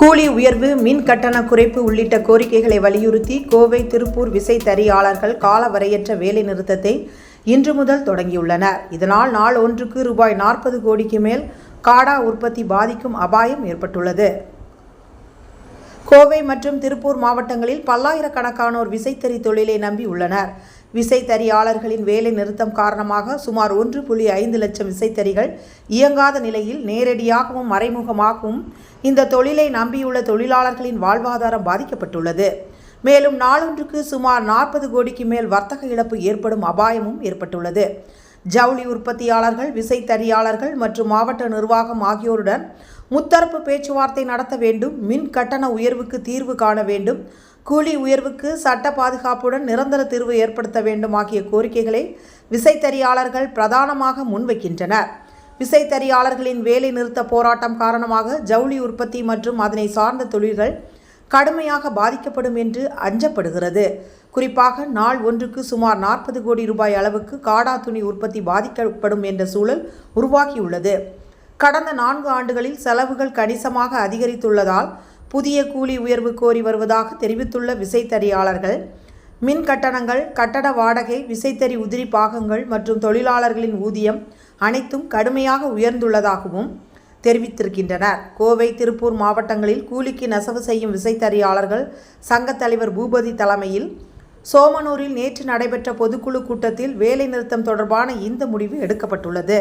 கூலி உயர்வு மின் கட்டண குறைப்பு உள்ளிட்ட கோரிக்கைகளை வலியுறுத்தி கோவை திருப்பூர் விசைத்தறியாளர்கள் காலவரையற்ற வேலை நிறுத்தத்தை இன்று முதல் தொடங்கியுள்ளனர். இதனால் நாள் ஒன்றுக்கு ரூபாய் நாற்பது கோடிக்கு மேல் காடா உற்பத்தி பாதிக்கும் அபாயம் ஏற்பட்டுள்ளது. கோவை மற்றும் திருப்பூர் மாவட்டங்களில் பல்லாயிரக்கணக்கானோர் விசைத்தறி தொழிலை நம்பி உள்ளனர். விசைத்தறியாளர்களின் வேலை நிறுத்தம் காரணமாக சுமார் ஒன்று புள்ளி ஐந்து லட்சம் விசைத்தறிகள் இயங்காத நிலையில் நேரடியாகவும் மறைமுகமாகவும் இந்த தொழிலை நம்பியுள்ள தொழிலாளர்களின் வாழ்வாதாரம் பாதிக்கப்பட்டுள்ளது. மேலும் நாளொன்றுக்கு சுமார் நாற்பது கோடிக்கு மேல் வர்த்தக இழப்பு ஏற்படும் அபாயமும் ஏற்பட்டுள்ளது. ஜவுளி உற்பத்தியாளர்கள் விசைத்தறியாளர்கள் மற்றும் மாவட்ட நிர்வாகம் ஆகியோருடன் முத்தரப்பு பேச்சுவார்த்தை நடத்த வேண்டும் மின் கட்டண உயர்வுக்கு தீர்வு காண வேண்டும் கூலி உயர்வுக்கு சட்ட பாதுகாப்புடன் நிரந்தர தீர்வு ஏற்படுத்த வேண்டும் ஆகிய கோரிக்கைகளை விசைத்தறியாளர்கள் பிரதானமாக முன்வைக்கின்றனர். விசைத்தறியாளர்களின் வேலை நிறுத்த போராட்டம் காரணமாக ஜவுளி உற்பத்தி மற்றும் அதனை சார்ந்த தொழில்கள் கடுமையாக பாதிக்கப்படும் என்று அஞ்சப்படுகிறது. குறிப்பாக நாள் ஒன்றுக்கு சுமார் நாற்பது கோடி ரூபாய் அளவுக்கு காடா துணி உற்பத்தி பாதிக்கப்படும் என்ற சூழல் உருவாகியுள்ளது. கடந்த நான்கு ஆண்டுகளில் செலவுகள் கணிசமாக அதிகரித்துள்ளதால் புதிய கூலி உயர்வு கோரி வருவதாக தெரிவித்துள்ள விசைத்தறியாளர்கள் மின் கட்டணங்கள் கட்டட வாடகை விசைத்தறி உதிரி பாகங்கள் மற்றும் தொழிலாளர்களின் ஊதியம் அனைத்தும் கடுமையாக உயர்ந்துள்ளதாகவும் தெரிவித்திருக்கின்றனர். கோவை திருப்பூர் மாவட்டங்களில் கூலிக்கு நெசவு செய்யும் விசைத்தறியாளர்கள் சங்கத் தலைவர் பூபதி தலைமையில் சோமனூரில் நேற்று நடைபெற்ற பொதுக்குழு கூட்டத்தில் வேலைநிறுத்தம் தொடர்பான இந்த முடிவு எடுக்கப்பட்டுள்ளது.